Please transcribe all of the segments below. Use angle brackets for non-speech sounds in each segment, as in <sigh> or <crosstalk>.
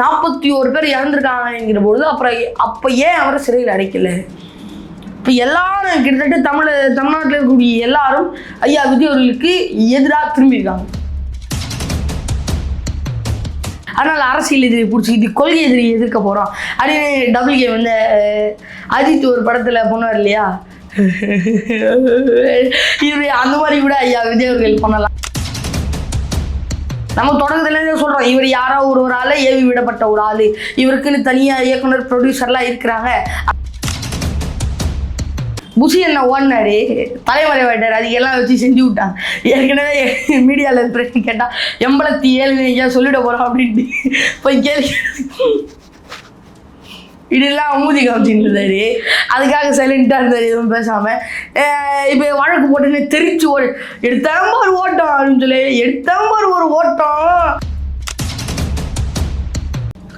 நாற்பத்தி ஒரு பேர் இறந்துருக்காங்கிற பொழுது அப்புறம் அப்போ ஏன் அவரை சிறையில் அடைக்கல? இப்போ எல்லாரும் கிட்டத்தட்ட தமிழ் தமிழ்நாட்டில் இருக்கக்கூடிய எல்லாரும் ஐயா விஜய் அவர்களுக்கு எதிராக திரும்பியிருக்காங்க. அதனால் அரசியல் எதிரி பிடிச்சிக்கிட்டு கொள்கை எதிரி எதிர்க்க போகிறோம் அப்படின்னு டபுள்கே வந்து அஜித் ஒரு படத்தில் போனார் இல்லையா? <laughs> இது அந்த மாதிரி கூட ஐயா விஜய் அவர்கள் பண்ணலாம். நம்ம தொடக்கத்துலேருந்து சொல்கிறோம் இவர் யாரோ ஒரு ஒரு ஆள் ஏவி விடப்பட்ட ஒரு ஆள். இவருக்குன்னு தனியாக இயக்குனர் ப்ரொடியூசர்லாம் இருக்கிறாங்க. புசி என்ன ஓடினாரு? தலைமறைவாயிட்டார் அது எல்லாம் வச்சு செஞ்சு விட்டாங்க. ஏற்கனவே மீடியாவில் பிரச்சனை கேட்டால் எண்பத்தி ஏழு சொல்லிட போகிறோம் அப்படின்ட்டு போய் கேள்வி இதெல்லாம் மூதி காமிச்சுட்டு அதுக்காக சைலண்டாக இருந்தார் எதுவும் பேசாமல் இப்போ வழக்கு போட்டுன்னு தெரிச்சு ஓடு. எடுத்தாம ஒரு ஓட்டம் அப்படின்னு சொல்லி எடுத்தாம ஒரு ஓட்டம்.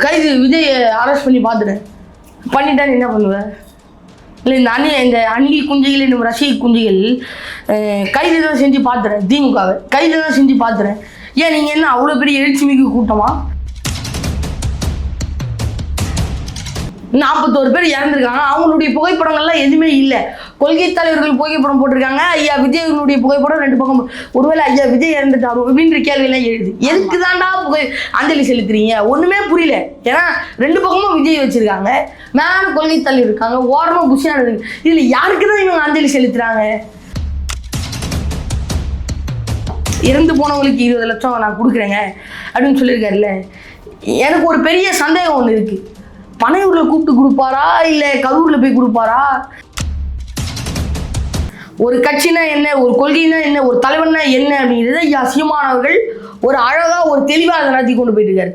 கைது விஜய் அரெஸ்ட் பண்ணி பார்த்துட்டேன் பண்ணிட்டேன் நீ என்ன பண்ணுவேன் இல்லை இந்த அணி இந்த அணில் குஞ்சுகள் என்னும் ரசிக குஞ்சுகள் கைது தான் செஞ்சு பார்த்துறேன் திமுகவை. கைது தான் செஞ்சு பார்த்துறேன் ஏன் நீங்கள் என்ன அவ்வளோ பெரிய எழுச்சி மிகு கூட்டமா? நாற்பத்தோரு பேர் இறந்துருக்காங்க. அவங்களுடைய புகைப்படங்கள்லாம் எதுவுமே இல்லை. கொள்கை தலைவர்கள் புகைப்படம் போட்டிருக்காங்க. ஐயா விஜய் அவர்களுடைய புகைப்படம் ரெண்டு பக்கம் ஒருவேளை ஐயா விஜய் இறந்துட்டாரோ அப்படின்ற கேள்வியெல்லாம் எழுது. எதுக்கு தாண்டா புகை அஞ்சலி செலுத்துறீங்க? ஒன்றுமே புரியல. ஏன்னா ரெண்டு பக்கமும் விஜய் வச்சிருக்காங்க. மேல கொள்கை தலைவர் இருக்காங்க. ஓரமா புஷியான இருக்கு. இதில் யாருக்கு தான் இவங்க அஞ்சலி செலுத்துறாங்க? இறந்து போனவங்களுக்கு இருபது லட்சம் நான் கொடுக்குறேங்க. அப்படின்னு சொல்லியிருக்காருல்ல. எனக்கு ஒரு பெரிய சந்தேகம் ஒன்று இருக்கு. பனையூரில் கூப்பிட்டு கொடுப்பாரா? இல்லை கரூரில் போய் கொடுப்பாரா? ஒரு கட்சினா என்ன ஒரு கொள்கைனா என்ன ஒரு தலைவன்னா என்ன அப்படிங்கிறத ஐயா சீமானவர்கள் ஒரு அழகா ஒரு தெளிவாக அதை நடத்தி கொண்டு போயிட்டு இருக்காரு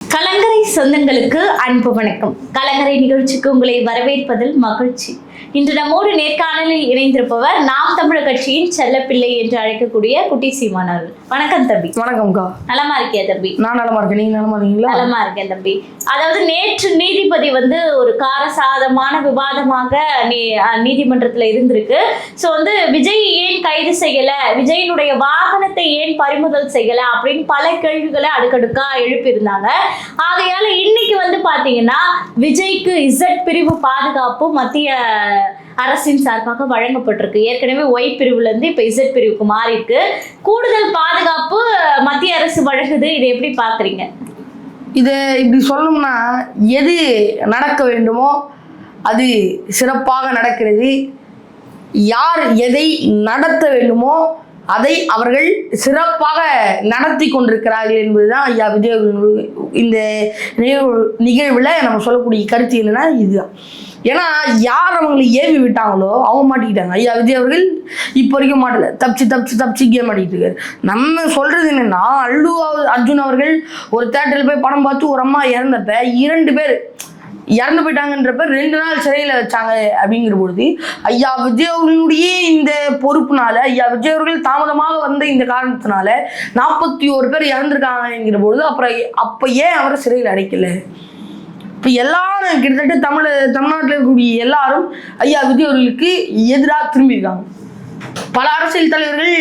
கலங்கரை சொந்தங்களுக்கு அன்பு வணக்கம். கலங்கரை நிகழ்ச்சிக்கு உங்களை வரவேற்பதில் மகிழ்ச்சி. இன்று நம்மோடு நேர்காணலில் இணைந்திருப்பவர் நாம் தமிழர் கட்சியின் செல்லப்பிள்ளை என்று அழைக்கக்கூடிய குட்டி சீமான் அவர்கள். வணக்கம் தம்பி. வணக்கம்க்கா நலமா இருக்கியா தம்பி? நான் நலமா இருக்கேன். நீங்க நலமா இருக்கீங்களா? நலமா இருக்கேன் தம்பி. அதாவது நேற்று நீதிபதி வந்து ஒரு காரசாதமான விவாதமாக நீதிமன்றத்துல இருந்திருக்கு. சோ வந்து விஜய் ஏன் கைது செய்யல? விஜயினுடைய வாகனத்தை ஏன் பறிமுதல் செய்யல? அப்படின்னு பல கேள்விகளை அடுக்கடுக்கா எழுப்பியிருந்தாங்க. ஆகையால இன்னைக்கு வந்து பாத்தீங்கன்னா விஜய்க்கு இசட் பிரிவு பாதுகாப்பு மத்திய அரசின் சார்பாக வழங்கப்பட்டிருக்கு. ஏற்கனவே ஒய் பிரிவுல இருந்து இப்ப இசட் பிரிவுக்கு மாறி இருக்கு கூடுதல் பாதுகாப்பு மத்திய அரசு வழங்குது. இதை எப்படி பாக்குறீங்க இதை இப்படி சொல்லணும்னா எது நடக்க வேண்டுமோ அது சிறப்பாக நடக்கிறது. யார் எதை நடத்த வேண்டுமோ அதை அவர்கள் சிறப்பாக நடத்தி கொண்டிருக்கிறார்கள் என்பதுதான் ஐயா விஜய் இந்த நிகழ்வு நிகழ்வில் நம்ம சொல்லக்கூடிய கருத்து என்னன்னா இதுதான். ஏன்னா யார் அவங்களை ஏவி விட்டாங்களோ அவங்க மாட்டிக்கிட்டாங்க. ஐயா விஜய் அவர்கள் இப்போ வரைக்கும் மாட்டல. தப்பிச்சு தப்பிச்சு தப்பிச்சு கேம் மாட்டிக்கிட்டு இருக்காரு. நம்ம சொல்றது என்னன்னா அல்லு அர்ஜுன் அவர்கள் ஒரு தேட்டரில் போய் படம் பார்த்து ஒரு அம்மா இறந்தப்ப இரண்டு பேர் இறந்து போயிட்டாங்கன்றப்ப ரெண்டு நாள் சிறையில் வச்சாங்க அப்படிங்கிற பொழுது ஐயா விஜய் அவர்களுடைய இந்த பொறுப்புனால ஐயா விஜய் அவர்கள் தாமதமாக வந்த இந்த காரணத்தினால நாற்பத்தி ஒரு பேர் இறந்துருக்காங்கிற பொழுது அப்புறம் அப்போ ஏன் அவரை சிறையில் அடைக்கல? இப்போ எல்லாரும் கிட்டத்தட்ட தமிழ் தமிழ்நாட்டில் இருக்கக்கூடிய எல்லாரும் ஐயா விஜய் அவர்களுக்கு எதிராக திரும்பியிருக்காங்க. பல அரசியல் தலைவர்கள்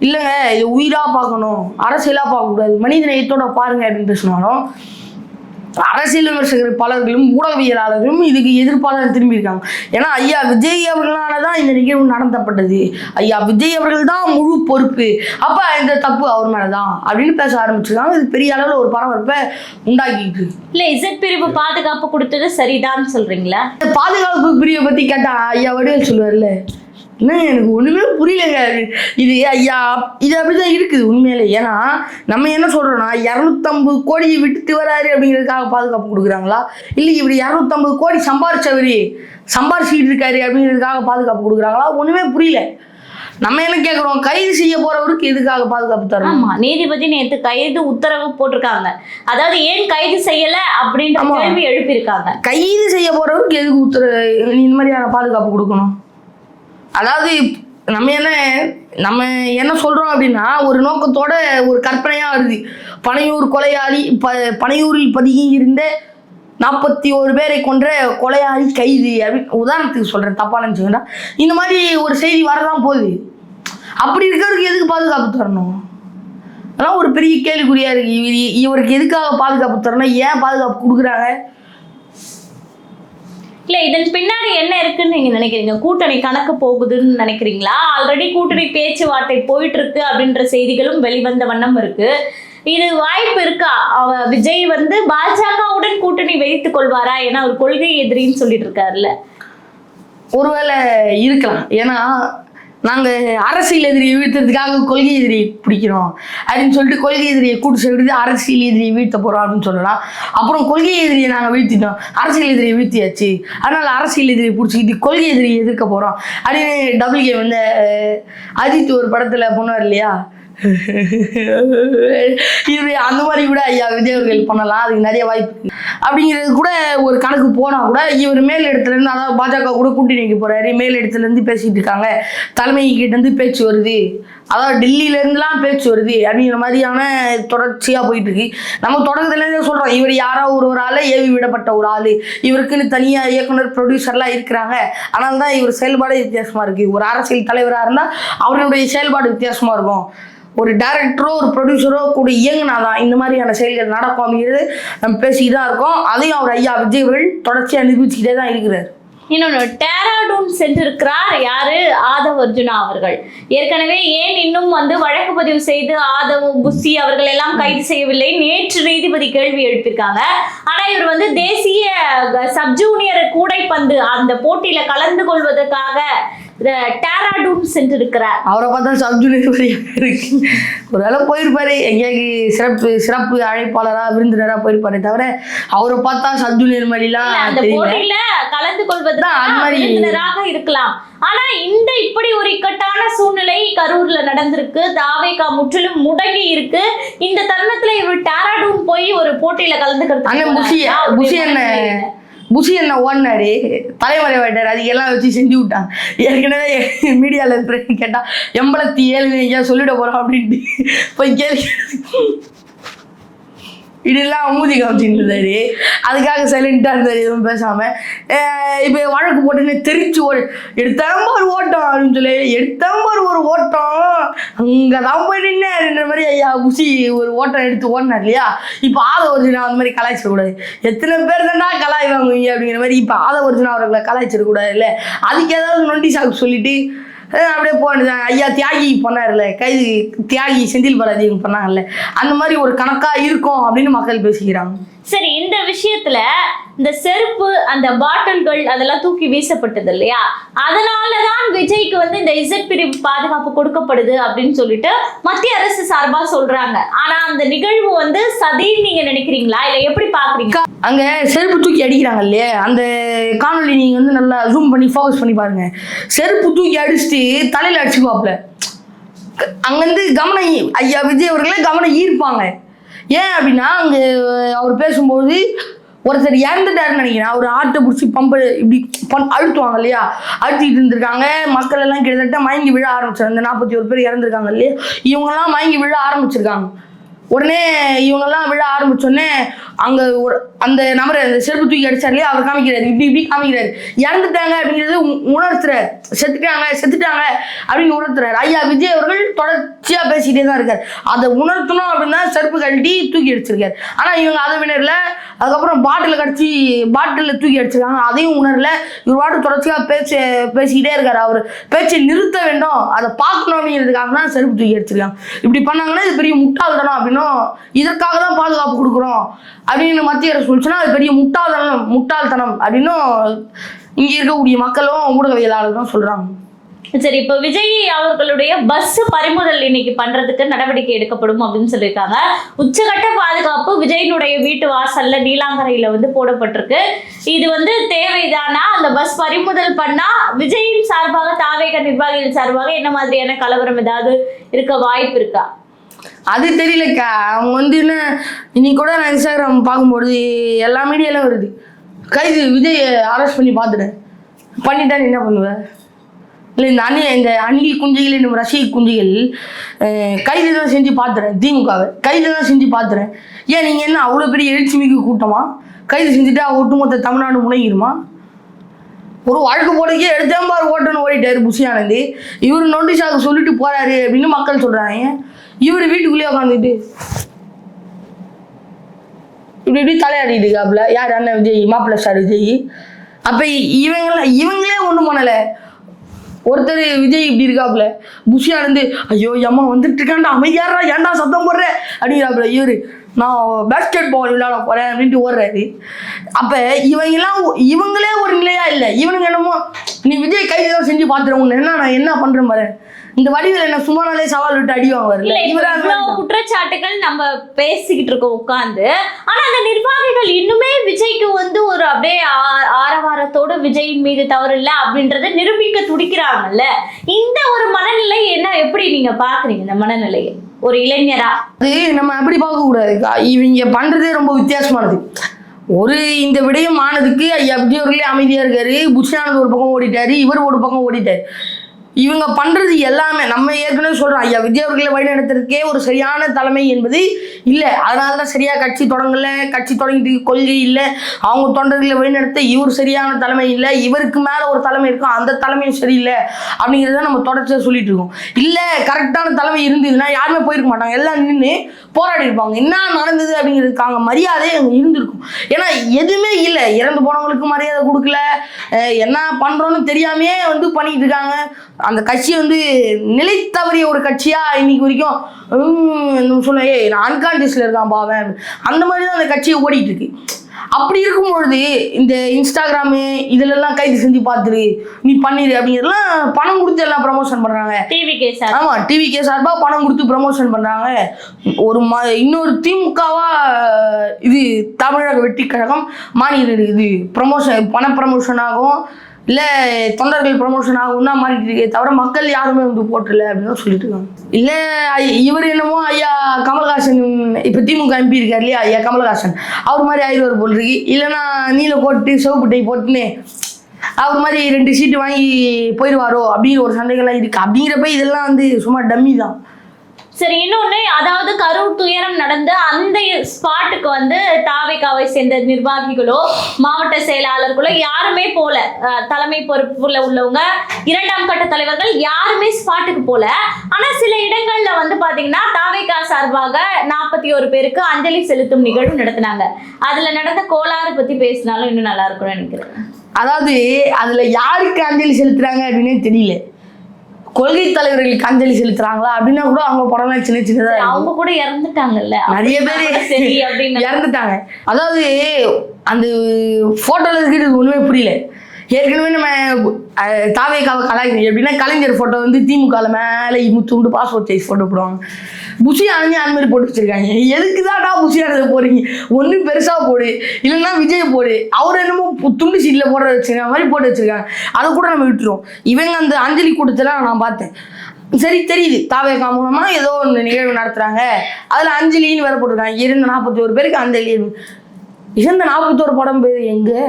இல்லைங்க இது உயிராக பார்க்கணும் அரசியலாக பார்க்கக்கூடாது மனித நேயத்தோட பாருங்க அப்படின்னு பேசினாலும் அரசியல் விமர்சகர் பலர்களும் ஊடகவியலாளர்களும் இதுக்கு எதிர்ப்பாக திரும்பியிருக்காங்க. ஏன்னா ஐயா விஜய் அவர்களால தான் இந்த நிகழ்வு நடத்தப்பட்டது. ஐயா விஜய் அவர்கள் தான் முழு பொறுப்பு. அப்போ இந்த தப்பு அவர் மேலே தான் அப்படின்னு பேச ஆரம்பிச்சிருக்காங்க. இது பெரிய அளவில் ஒரு பரபரப்பை உண்டாக்கிட்டு இருக்கு இல்ல இசட் பிரிவு பாதுகாப்பு கொடுத்தது சரிதான் சொல்றீங்களா? இந்த பாதுகாப்பு பிரிவை பற்றி கேட்டால் ஐயா வடிவேல் சொல்லுவார்ல என்ன எனக்கு ஒன்றுமே புரியலங்க இது ஐயா இது அப்படிதான் இருக்குது உண்மையிலே. ஏன்னா நம்ம என்ன சொல்கிறோம்னா இரநூத்தம்பது கோடியை விட்டுட்டு வராரு அப்படிங்கிறதுக்காக பாதுகாப்பு கொடுக்குறாங்களா? இல்லை இப்படி இரநூத்தம்பது கோடி சம்பாரிச்சவர் சம்பாரிச்சிட்டு இருக்காரு அப்படிங்கிறதுக்காக பாதுகாப்பு கொடுக்குறாங்களா? ஒன்றுமே புரியல. நம்ம என்ன கேட்குறோம் கைது செய்ய போகிறவருக்கு எதுக்காக பாதுகாப்பு தரணும்? ஆமா நீதிபதி நேத்து கைது உத்தரவு போட்டிருக்காங்க. அதாவது ஏன் கைது செய்யல அப்படின்ற. கேள்வி எழுப்பியிருக்காங்க. கைது செய்ய போறவருக்கு எதுக்கு உத்தர இந்த மாதிரியான பாதுகாப்பு கொடுக்கணும்? அதாவது நம்ம என்ன நம்ம என்ன சொல்கிறோம் அப்படின்னா ஒரு நோக்கத்தோட ஒரு கற்பனையாக வருது. பனையூர் கொலையாளி ப பனையூரில் பதுகி இருந்த நாற்பத்தி ஒரு பேரை கொன்ற கொலையாளி கைது அப்படின்னு உதாரணத்துக்கு சொல்கிறேன் தப்பா நினச்சிங்கன்னா இந்த மாதிரி ஒரு செய்தி வரதான் போகுது. அப்படி இருக்கிறதுக்கு எதுக்கு பாதுகாப்பு தரணும்? அதெல்லாம் ஒரு பெரிய கேள்விக்குறியாக இருக்குது இவர் இவருக்கு எதுக்காக பாதுகாப்பு தரணும்? ஏன் பாதுகாப்பு கொடுக்குறாங்க? இல்ல இதன் பின்னாடி என்ன இருக்குன்னு நீங்க நினைக்கிறீங்க? கூட்டணி கணக்கு போகுதுன்னு நினைக்கிறீங்களா? ஆல்ரெடி கூட்டணி பேச்சுவார்த்தை போயிட்டு இருக்கு அப்படின்ற செய்திகளும் வெளிவந்த வண்ணம் இருக்கு. இது வாய்ப்பு இருக்கா? அவ விஜய் வந்து பாஜகவுடன் கூட்டணி வைத்துக் கொள்வாரா? ஏன்னா அவர் கொள்கை எதிரின்னு சொல்லிட்டு இருக்காருல்ல. ஒருவேளை இருக்கலாம். ஏன்னா நாங்கள் அரசியல் எதிரியை வீழ்த்துறதுக்காக கொள்கை எதிரியை பிடிக்கிறோம் அப்படின்னு சொல்லிட்டு கொள்கை எதிரியை கூட்டு சேர்த்து அரசியல் எதிரியை வீழ்த்த போகிறோம் அப்படின்னு சொல்லலாம். அப்புறம் கொள்கை எதிரியை நாங்கள் வீழ்த்திட்டோம். அரசியல் எதிரியை வீழ்த்தியாச்சு. அதனால் அரசியல் எதிரியை பிடிச்சிக்கிட்டு கொள்கை எதிரியை எதிர்க்க போகிறோம் அப்படின்னு டபுள் கே வந்து அஜித் ஒரு படத்தில் பொண்ணுவார் இல்லையா? <laughs> இது அந்த மாதிரி கூட ஐயா விஜய் அவர்கள் பண்ணலாம். அதுக்கு நிறைய வாய்ப்பு அப்படிங்கிறது கூட ஒரு கணக்கு போனா கூட இவர் மேல் இடத்துல இருந்து அதாவது பாஜக கூட கூட்டணி வைக்க போறாரு. மேல் இடத்துல இருந்து பேசிட்டு இருக்காங்க. தலைமை கிட்ட இருந்து பேச்சு வருது. அதாவது டெல்லியில இருந்துலாம் பேச்சு வருது. அப்படிங்கிற மாதிரியான தொடர்ச்சியா போயிட்டு இருக்கு. நம்ம தொடக்கத்துல இருந்தே சொல்றோம். இவர் யாரோ ஒரு ஒரு ஆளு ஏவி விடப்பட்ட ஒரு ஆளு. இவருக்குன்னு தனியா இயக்குனர் ப்ரொடியூசர்லாம் இருக்கிறாங்க. ஆனால் தான் இவர் செயல்பாடு வித்தியாசமா இருக்கு. ஒரு அரசியல் தலைவராக இருந்தா அவருடைய செயல்பாடு வித்தியாசமா இருக்கும். ஒரு டேரக்டரோ ஒரு ப்ரொடியூசரோ கூட இயங்குனாதான் இந்த மாதிரியான செயல்கள் நடக்கும் அப்படிங்கிறது நம்ம பேசிக்கிட்டு தான் இருக்கோம். அதையும் அவர் ஐயா விஜய் அவர்கள் தொடர்ச்சியாக நிரூபிச்சுக்கிட்டே தான் இருக்கிறார். இன்னொன்று டேராடூன் சென்றிருக்கிறார் யாரு? ஆதவ் அர்ஜுனா அவர்கள். ஏற்கனவே ஏன் இன்னும் வந்து வழக்கு பதிவு செய்து ஆதவ் புஷி அவர்கள் எல்லாம் கைது செய்யவில்லை? நேற்று நீதிபதி கேள்வி எழுப்பியிருக்காங்க. ஆனா இவர் வந்து தேசிய சப்ஜூனியர் கூடைப்பந்து அந்த போட்டியில கலந்து கொள்வதற்காக அஹ், டேராடூன் சென்றிருக்கிறார். அவரை பார்த்தா சப்ஜூனியர் இருக்கு. ஒரு வேளை போயிருப்பாரு. எங்கேயாவது சிறப்பு சிறப்பு அழைப்பாளராக விருந்தினராக போயிருப்பாரே தவிர அவரை பார்த்தா சப்ஜூனியர் மாதிரிலாம் அந்த போட்டியில கலந்து மாதிரி- விருந்தினராக இருக்கலாம். ஆனா இந்த இப்படி ஒரு இக்கட்டான சூழ்நிலை கரூர்ல நடந்திருக்கு. தாவேகா முற்றிலும் முடங்கி இருக்கு. இந்த தருணத்துல இவர் டேராடூன் போய் ஒரு போட்டியில கலந்துக்கிறது அண்ணன் புஷி புஷி என்ன புஷி என்ன ஓடினாரு தலைமறைவாயிட்டார் அது எல்லாம் வச்சு செஞ்சு விட்டாங்க. ஏற்கனவே மீடியாவில் இருக்கிற கேட்டால் எண்பத்தி ஏழு ஐயா சொல்லிட போகிறோம் அப்படின்ட்டு. போய் கேள்வி இதெல்லாம் மூதி காமிச்சிட்டு இருந்தாரு அதுக்காக சைலண்டாக இருந்தார் எதுவும் பேசாமல் இப்போ வழக்கு போட்டுன்னு தெரிச்சு ஓடு. எடுத்தாம ஒரு ஓட்டம் அப்படின்னு சொல்லி எடுத்தாம ஒரு ஓட்டம். அங்கே தான் போய் நின்னுன்ற மாதிரி ஐயா குசி ஒரு ஓட்டம் எடுத்து ஓடினார் இல்லையா? இப்போ ஆத ஒரிஜினா அந்த மாதிரி கலாய்ச்சிடக்கூடாது. எத்தனை பேர் தாண்டா கலாய்வாங்க வாங்குவீங்க அப்படிங்கிற மாதிரி இப்போ ஆத ஒரிஜினா அவர்களை கலாய்ச்சிடக்கூடாது இல்லை? அதுக்கு ஏதாவது நொண்டி சாக்கு சொல்லிட்டு அப்படியே போனதுதான் ஐயா தியாகி பண்ணார்ல கைது தியாகி செந்தில் பாலாஜி பண்ணாங்கல்ல. அந்த மாதிரி ஒரு கணக்காக இருக்கும் அப்படின்னு மக்கள் பேசிக்கிறாங்க. சரி இந்த விஷயத்துல இந்த செருப்பு அந்த பாட்டில்கள் அதெல்லாம் தூக்கி வீசப்பட்டது இல்லையா? அதனாலதான் விஜய்க்கு வந்து இந்த இசட் பிரிவு பாதுகாப்பு கொடுக்கப்படுது அப்படின்னு சொல்லிட்டு மத்திய அரசு சார்பா சொல்றாங்க. ஆனா அந்த நிகழ்வு வந்து சதின்னு நீங்க நினைக்கிறீங்களா? இல்ல எப்படி பாக்குறீங்க? அங்க செருப்பு தூக்கி அடிக்கிறாங்க இல்லையா? அந்த காணொலி நீங்க வந்து நல்லா ஜூம் பண்ணி ஃபோக்கஸ் பண்ணி பாருங்க. செருப்பு தூக்கி அடிச்சுட்டு தலையில அடிச்சுக்குவாப்ல அங்கேருந்து கவனம் ஐயா விஜய் அவர்களே கவனம் ஈர்ப்பாங்க. ஏன் அப்படின்னா அங்கே அவர் பேசும்போது ஒருத்தர் இறந்துட்டாருன்னு நினைக்கிறேன். அவர் ஆட்டை பிடிச்சி பம்பு இப்படி பண் அழுத்துவாங்க இல்லையா? அழுத்திட்டு இருந்திருக்காங்க. மக்கள் எல்லாம் கிட்டத்தட்ட மயங்கி விழ ஆரம்பிச்சாங்க. அந்த நாற்பத்தி ஒரு பேர் இறந்துருக்காங்க இல்லையா? இவங்கெல்லாம் மயங்கி விழ ஆரம்பிச்சிருக்காங்க. உடனே இவங்கெல்லாம் விழ ஆரம்பிச்சோடனே அங்கே ஒரு அந்த நபரை அந்த செருப்பு தூக்கி அடிச்சார் இல்லையா? அவர் காமிக்கிறாரு. இப்படி இப்படி காமிக்கிறாரு. இறந்துட்டாங்க அப்படிங்கிறது உ- உணர்த்துறாரு. செத்துட்டாங்க செத்துட்டாங்க அப்படின்னு உணர்த்துறாரு. ஐயா விஜய் அவர்கள் தொடர்ச்சியா பேசிட்டே தான் இருக்கார். அதை உணர்த்தணும் அப்படின்னா செருப்பு கழட்டி தூக்கி அடிச்சிருக்காரு. ஆனா இவங்க அதை வினர்ல அதுக்கப்புறம் பாட்டில் கடிச்சு பாட்டிலில் தூக்கி அடிச்சிருக்காங்க. அதையும் உணரல. இவர் பாட்டு தொடர்ச்சியா பேச பேசிக்கிட்டே இருக்காரு அவர். பேச்சை நிறுத்த வேண்டும். அதை பார்க்கணும் அப்படிங்கிறதுக்காக தான் செருப்பு தூக்கி அடிச்சிருக்காங்க. இப்படி பண்ணாங்கன்னா இது பெரிய முட்டாள்தனம் அப்படின்னும் இதற்காக தான் பாதுகாப்பு கொடுக்குறோம். அப்படின்னு மத்திய அரசு சொல்லிச்சுன்னா அது பெரிய முட்டாள்தனம் முட்டாள்தனம் அப்படின்னும் இங்கே இருக்கக்கூடிய மக்களும் ஊடகவியலாளர்களும் சொல்கிறாங்க சரி இப்போ விஜய் அவர்களுடைய பஸ் பறிமுதல் இன்னைக்கு பண்றதுக்கு நடவடிக்கை எடுக்கப்படும் அப்படின்னு சொல்லியிருக்காங்க. உச்சகட்ட பாதுகாப்பு விஜயனுடைய வீட்டு வாசல்ல நீலாங்கரையில வந்து போடப்பட்டிருக்கு. இது வந்து தேவைதானா? அந்த பஸ் பறிமுதல் பண்ணா விஜயின் சார்பாக தாவேக நிர்வாகிகள் சார்பாக என்ன மாதிரியான கலவரம் ஏதாவது இருக்க வாய்ப்பு இருக்கா? அது தெரியலக்கா. அவங்க வந்து என்ன இன்னைக்கு கூட நான் இன்ஸ்டாகிராம் பார்க்கும்போது எல்லா மீடியாலும் வருது. கைது விஜய் அரெஸ்ட் பண்ணி பார்த்துட்டேன். பண்ணிட்டா நீ என்ன பண்ணுவ? இல்லை இந்த அணி இந்த அணில் குஞ்சுகள் என்னும் ரசிக குஞ்சுகள் கைது தான் செஞ்சு பார்த்துறேன் திமுகவை. கைது தான் செஞ்சு பார்த்துறேன் ஏன் நீங்கள் என்ன அவ்வளோ பெரிய எழுச்சி மிகு கூட்டமா? கைது செஞ்சுட்டா ஒட்டுமொத்த தமிழ்நாடு முனைகிருமா ஒரு வாழ்க்கை எடுத்தேன் எடுத்தேம்பார் ஓட்டணும் ஓடிட்டாரு புஷி ஆனந்த் இவர் நோட்டீஸாக சொல்லிட்டு போறாரு அப்படின்னு மக்கள் சொல்றாங்க. இவர் வீட்டுக்குள்ளேயே உட்காந்துட்டு இப்படி இப்படி தலையாடிட்டு இருக்காப்புல. யார் அண்ணன் விஜய்? மாப்பிள்ள ஸ்டார் விஜய். அப்போ இவங்கள இவங்களே ஒன்றும் பண்ணலை. ஒருத்தர் விஜய் இப்படி இருக்காப்புல. புஷி ஆனந்து ஐயோ அம்மா வந்துட்டு இருக்காண்டா அமைதியாரா ஏன்டா சத்தம் போடுற? அப்படிங்கிறாப்புல. இவரு நான் பேஸ்கெட் பால் விளையாட போறேன் அப்படின்ட்டு ஓடுறாரு. அப்ப இவங்கெல்லாம் இவங்களே ஒரு நிலையா இல்லை. இவனுங்க என்னமோ நீ விஜய் கைது தான் செஞ்சு பார்த்துருவோம் உன்னை என்ன நான் என்ன பண்றேன் பாரு. இந்த வடிவில் என்ன சும்மா நாளே சவால் விட்டு அடி வாங்குவார்ல இல்ல இப்ப இவரா இவ்வளவு குற்றச்சாட்டுகள் நம்ம பேசிக்கிட்டு இருக்கோம் உட்கார்ந்து. ஆனா அந்த நிர்வாகிகள் இன்னுமே விஜய்க்கு வந்து ஒரு அப்படியே ஆரவாரத்தோட விஜயின் மீது தவறு இல்ல அப்படின்றத நிரூபிக்க துடிக்கிறாங்கல்ல. இந்த ஒரு மனநிலை என்ன எப்படி நீங்க பாக்குறீங்க இந்த மனநிலையை? ஒரு இளைஞரா? அது நம்ம அப்படி பார்க்கக்கூடாது இவங்க பண்ணுறதே ரொம்ப வித்தியாசமானது. ஒரு இந்த விடயம் ஆனதுக்கு ஐயா விஜய் அமைதியாக இருக்காரு. புஷானது ஒரு பக்கம் ஓடிட்டாரு இவர் ஒரு பக்கம் ஓடிட்டாரு. இவங்க பண்ணுறது எல்லாமே நம்ம ஏற்கனவே சொல்கிறோம் ஐயா விஜய் அவர்களை வழிநடத்துறதுக்கே ஒரு சரியான தலைமை என்பது இல்லை. அதனால தான் சரியாக கட்சி தொடங்கலை கட்சி தொடங்கிட்டு கொள்கை இல்லை. அவங்க தொண்டர்களை வழிநடத்த இவர் சரியான தலைமை இல்லை. இவருக்கு மேலே ஒரு தலைமை இருக்கும் அந்த தலைமையும் சரியில்லை அப்படிங்கிறத நம்ம தொடர்ச்சியாக சொல்லிட்டு இருக்கோம். இல்லை கரெக்டான தலைமை இருந்ததுன்னா யாருமே போயிருக்க மாட்டாங்க. எல்லாம் நின்று போராடி இருப்பாங்க. என்ன நடந்தது அப்படிங்கிறதுக்காக மரியாதை அங்கே இருந்திருக்கும். ஏன்னா எதுவுமே இல்லை. இறந்து போனவங்களுக்கு மரியாதை கொடுக்கல. என்ன பண்ணுறோன்னு தெரியாமையே வந்து பண்ணிட்டு இருக்காங்க. அந்த கட்சி வந்து நிலை தவறிய ஒரு கட்சியா இன்னைக்கு வரைக்கும் உம், சொல்ல ஏய் நான் அன்கான்சியஸில் இருக்கான் பாவன் அந்த மாதிரி தான் அந்த கட்சியை ஓடிட்டு இருக்கு. அப்படி இருக்கும் பொழுது இந்த இன்ஸ்டாகிராமு இதுலெல்லாம் கைது செஞ்சு பார்த்துரு. நீ பண்ணிடு அப்படிங்கிறதெல்லாம் பணம் கொடுத்து எல்லாம் ப்ரமோஷன் பண்ணுறாங்க டிவி கேஸ் ஆமா டிவிகே சார்பா பணம் கொடுத்து ப்ரமோஷன் பண்றாங்க. ஒரு ம இன்னொரு திமுகவா இது தமிழக வெற்றி கழகம் மாநில இது ப்ரமோஷன் பண ப்ரமோஷன் ஆகும். இல்லை தொண்டர்கள் ப்ரொமோஷன் ஆகும் மாறிட்டு இருக்கே தவிர மக்கள் யாருமே வந்து போட்டல அப்படின்னு சொல்லிட்டு இருக்காங்க. இல்லை இவர் என்னமோ ஐயா கமல்ஹாசன் இப்போ திமுக எம்பி இருக்கார் இல்லையா ஐயா கமல்ஹாசன். அவர் மாதிரி ஆயிடுவார் போல் இருக்கு. இல்லைன்னா நீல போட்டு சிவப்பு டை போட்டுன்னு அவர் மாதிரி ரெண்டு சீட்டு வாங்கி போயிடுவாரோ அப்படிங்கிற ஒரு சந்தேகம்லாம் இருக்குது அப்படிங்கிறப்ப இதெல்லாம் வந்து சும்மா டம்மி தான். சரி இன்னொன்னு அதாவது கரூர் துயரம் நடந்த அந்த ஸ்பாட்டுக்கு வந்து தாவைக்காவை சேர்ந்த நிர்வாகிகளோ மாவட்ட செயலாளர்களோ யாருமே போல தலைமை பொறுப்புல உள்ளவங்க இரண்டாம் கட்ட தலைவர்கள் யாருமே ஸ்பாட்டுக்கு போல. ஆனா சில இடங்கள்ல வந்து பாத்தீங்கன்னா தாவைக்கா சார்பாக நாற்பத்தி ஒரு பேருக்கு அஞ்சலி செலுத்தும் நிகழ்வு நடத்தினாங்க. அதுல நடந்த கோளாறு பத்தி பேசினாலும் இன்னும் நல்லா இருக்கும்னு நினைக்கிறேன். அதாவது அதுல யாருக்கு அஞ்சலி செலுத்துறாங்க அப்படின்னு தெரியல. கொள்கை தலைவர்களுக்கு அஞ்சலி செலுத்துறாங்களா அப்படின்னா கூட அவங்க படம்லாம் சின்ன சின்னதா. அவங்க கூட இறந்துட்டாங்கல்ல. நிறைய பேர் சரி இறந்துட்டாங்க. அதாவது அந்த போட்டோல இருக்கிறது ஒண்ணுமே புரியல. ஏற்கனவே நம்ம அஹ், தாவேக்காவை கலாய்க்கிறோம் எப்படின்னா கலைஞர் ஃபோட்டோ வந்து திமுகவில் மேலே முத்துண்டு பாஸ்போர்ட் சைஸ் ஃபோட்டோ போடுவாங்க. புஷி அணிஞ்சு அந்த மாதிரி போட்டு வச்சிருக்காங்க. எதுக்கு தான்டா புஷி அணிஞ்ச போறீங்க? ஒன்றும் பெருசாக போடு. இல்லைன்னா விஜய் போடு. அவர் என்னமோ துண்டு சீட்டில் போட வச்சிருக்காங்க மாதிரி போட்டு வச்சிருக்காங்க. அதை கூட நம்ம விட்டுருவோம். இவங்க அந்த அஞ்சலி கூட்டத்தில் நான் பார்த்தேன். சரி தெரியுது. தாவேகா மூலமாக ஏதோ ஒன்று நிகழ்வு நடத்துகிறாங்க அதில் அஞ்சலின்னு வேற போட்டிருக்காங்க. இருந்த நாற்பத்தி ஒரு பேருக்கு அஞ்சலி. இருந்த நாற்பத்தோரு படம் பேர் எங்கே?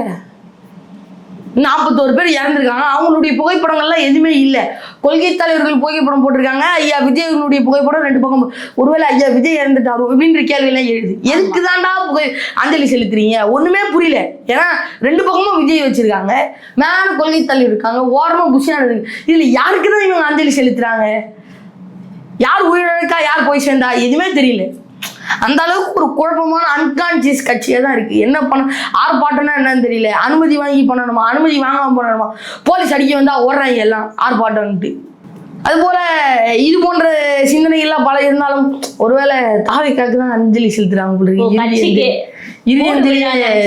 நாற்பத்தோரு பேர் இறந்துருக்காங்க. அவங்களுடைய புகைப்படங்கள்லாம் எதுவுமே இல்லை. கொள்கை தலைவர்கள் புகைப்படம் போட்டிருக்காங்க. ஐயா விஜயனுடைய புகைப்படம் ரெண்டு பக்கம் ஒருவேளை ஐயா விஜய் இறந்துட்டாரோ அப்படின்ற கேள்வியெல்லாம் எழுது. எதுக்கு தாண்டா புகை அஞ்சலி செலுத்துறீங்க? ஒண்ணுமே புரியல. ஏன்னா ரெண்டு பக்கமும் விஜய் வச்சிருக்காங்க. மேலே கொள்கை தலைவர் இருக்காங்க. ஓரமா புஷியானது இதில் யாருக்கு தான் இவங்க அஞ்சலி செலுத்துறாங்க? யார் உயிரிழக்கா யார் போய் சேர்ந்தா? எதுவுமே தெரியல. அந்த அளவுக்கு ஒரு குழப்பமான அன்கான்சியஸ் கட்சியாக தான் இருக்கு. என்ன பண்ண ஆர்ப்பாட்டம்னா என்னன்னு தெரியல. அனுமதி வாங்கி பண்ணணுமா? அனுமதி வாங்காமல் பண்ணணுமா போலீஸ் அடிக்க வந்தா ஓடுறாங்க எல்லாம். ஆர்ப்பாட்டம்ட்டு அதுபோல இது போன்ற சிந்தனைகள்லாம் பல இருந்தாலும் ஒருவேளை தாவைக்காக்கு தான் அஞ்சலி செலுத்துறாங்க இருக்கு. இறுதி. அஞ்சலி.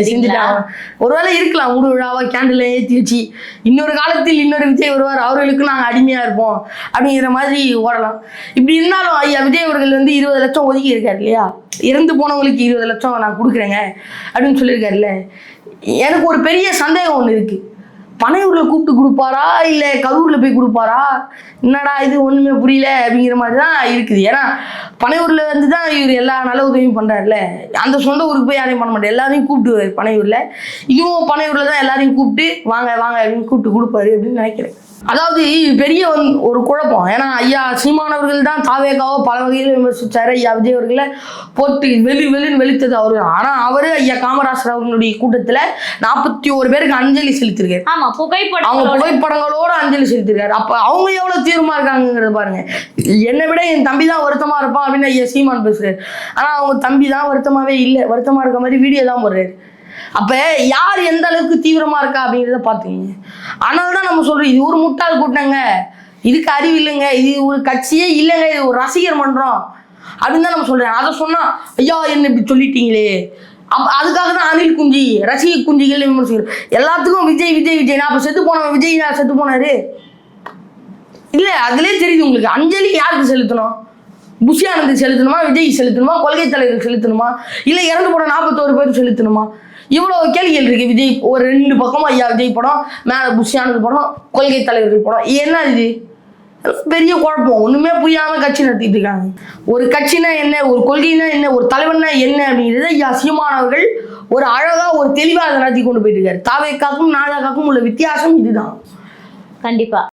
செஞ்சுட்டாங்க ஒருவேளை இருக்கலாம் மூடு விழாவா கேண்டில் ஏற்றி வச்சு இன்னொரு காலத்தில் இன்னொரு விஜய் வருவார் அவர்களுக்கு நாங்கள் அடிமையாக இருப்போம் அப்படிங்கிற மாதிரி ஓடலாம் இப்படி இருந்தாலும் ஐயா விஜய் அவர்கள் வந்து இருபது லட்சம் ஒதுக்கி இருக்காரு இல்லையா இறந்து போனவங்களுக்கு இருபது லட்சம் நான் கொடுக்குறேங்க அப்படின்னு சொல்லியிருக்காருல்ல எனக்கு ஒரு பெரிய சந்தேகம் ஒன்று இருக்கு பனையூரில் கூப்பிட்டு கொடுப்பாரா? இல்லை கரூரில் போய் கொடுப்பாரா? என்னடா இது ஒன்றுமே புரியல அப்படிங்கிற மாதிரி தான் இருக்குது. ஏன்னா பனையூரில் வந்து தான் இவர் எல்லா நல்ல உதவியும் பண்ணுறாருல அந்த சொந்த ஊருக்கு போய் யாரையும் பண்ண மாட்டார். எல்லாரையும் கூப்பிட்டு பனையூரில். இதுவும் பனையூரில் தான் எல்லாரையும் கூப்பிட்டு வாங்க வாங்க அப்படின்னு கூப்பிட்டு கொடுப்பாரு அப்படின்னு நினைக்கிறேன். அதாவது பெரிய ஒரு குழப்பம். ஏன்னா ஐயா சீமானவர்கள் தான் தாவேகாவோ பல வகையில் விமர்சிச்சாரு. ஐயா விஜய் அவர்களை போட்டு வெளி வெளின்னு வெளித்தது அவரு ஆனா அவரு ஐயா காமராசர் அவர்களுடைய கூட்டத்துல நாற்பத்தி ஒரு பேருக்கு அஞ்சலி செலுத்திருக்காரு. ஆமா அவங்க புகைப்படங்களோட அஞ்சலி செலுத்திருக்காரு. அப்ப அவங்க எவ்வளவு தீவிரமா இருக்காங்கிறத பாருங்க. என்னை விட என் தம்பி தான் வருத்தமா இருப்பான் அப்படின்னு ஐயா சீமான் பேசுறாரு. ஆனா அவங்க தம்பி தான் வருத்தமாவே இல்லை. வருத்தமா இருக்க மாதிரி வீடியோ தான் போடுறாரு. அப்ப யார் எந்த அளவுக்கு தீவிரமா இருக்கா அப்படிங்கிறத பாத்துக்கீங்க அதனால தான் நம்ம சொல்றோம் இது ஒரு முட்டாள் கூட்டங்க. இதுக்கு அறிவு இல்லைங்க. இது ஒரு கட்சியே இல்லைங்க. இது ஒரு ரசிகர் மன்றம். அப்படின்னு தான் நம்ம சொல்றேன். அதை சொன்னா ஐயா என்ன இப்படி சொல்லிட்டீங்களே. அப் அதுக்காக தான் அனில் குஞ்சி ரசிக குஞ்சிகள் விமர்சிக்கிறோம் எல்லாத்துக்கும் விஜய் விஜய் விஜய். நான் அப்போ செத்து போனவன் விஜய் நான் செத்து போனாரு. இல்லை அதுலேயே தெரியுது உங்களுக்கு. அஞ்சலி யாருக்கு செலுத்தணும்? புஷி செலுத்தணுமா? விஜய் செலுத்தணுமா? கொள்கை தலைவருக்கு செலுத்தணுமா? இல்லை இறந்து போன நாற்பத்தோரு பேருக்கு செலுத்தணுமா? இவ்வளோ கேள்விகள் இருக்கு விஜய். ஒரு ரெண்டு பக்கமும் ஐயா விஜய் படம் மேலே புஷியானது படம் கொள்கை தலைவர்கள் படம். என்ன இது? பெரிய குழப்பம். ஒன்றுமே புரியாமல் கட்சி நடத்திட்டு இருக்காங்க. ஒரு கட்சினா என்ன? ஒரு கொள்கைனா என்ன? ஒரு தலைவன்னா என்ன? அப்படிங்கிறத ஐயா சீமானவர்கள் ஒரு அழகாக ஒரு தெளிவாக அதை நடத்தி கொண்டு போயிட்டு இருக்காரு. தாவேக்காக்கும் நாதாக்காக்கும் உள்ள வித்தியாசம் இதுதான். கண்டிப்பாக